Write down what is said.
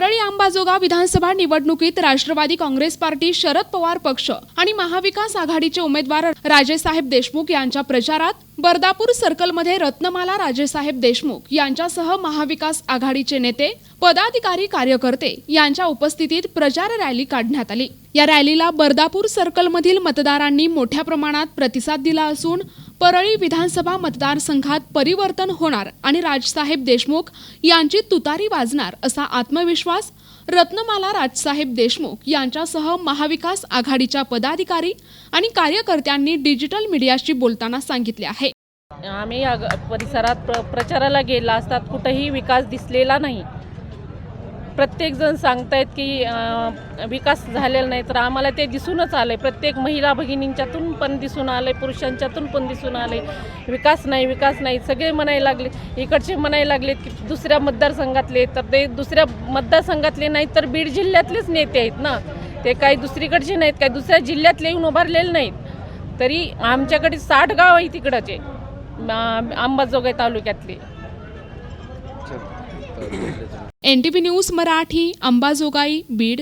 अंबाजोगा विधानसभा निवडणुकीत राष्ट्रवादी काँग्रेस पार्टी शरद पवार पक्ष आणि महाविकास आघाडीचे उमेदवार राजेसाहेब देशमुख यांच्या प्रचारात बर्दापूर सर्कलमध्ये रत्नमाला राजेसाहेब देशमुख यांच्यासह महाविकास आघाडीचे नेते पदाधिकारी कार्यकर्ते यांच्या उपस्थितीत प्रचार रॅली काढण्यात आली. या रॅलीला बर्दापूर सर्कलमधील मतदारांनी मोठ्या प्रमाणात प्रतिसाद दिला असून परळी विधानसभा मतदारसंघात परिवर्तन होणार आणि राजसाहेब देशमुख यांची तुतारी वाजणार असा आत्मविश्वास रत्नमाला राजसाहेब देशमुख यांच्यासह महाविकास आघाडीच्या पदाधिकारी आणि कार्यकर्त्यांनी डिजिटल मीडियाशी बोलताना सांगितले आहे. आम्ही परिसरात प्र प्रचाराला गेला असतात कुठंही विकास दिसलेला नाही. प्रत्येकजण सांगतायत की विकास झालेला नाही तर आम्हाला ते दिसूनच आलं आहे प्रत्येक महिला भगिनींच्यातून पण दिसून आलं आहे पुरुषांच्यातून पण दिसून आलं आहे विकास नाही विकास नाही सगळे म्हणायला लागले. इकडचे म्हणायला लागलेत की दुसऱ्या मतदारसंघातले तर ते दुसऱ्या मतदारसंघातले नाहीत तर बीड जिल्ह्यातलेच नेते आहेत ना. ते काही दुसरीकडचे नाहीत काही दुसऱ्या जिल्ह्यातले येऊन उभारलेले नाहीत. तरी आमच्याकडे साठ गाव आहे तिकडचे आं- अंबाजोगाई तालुक्यातले. N T V news Marathi Ambajogai Beed.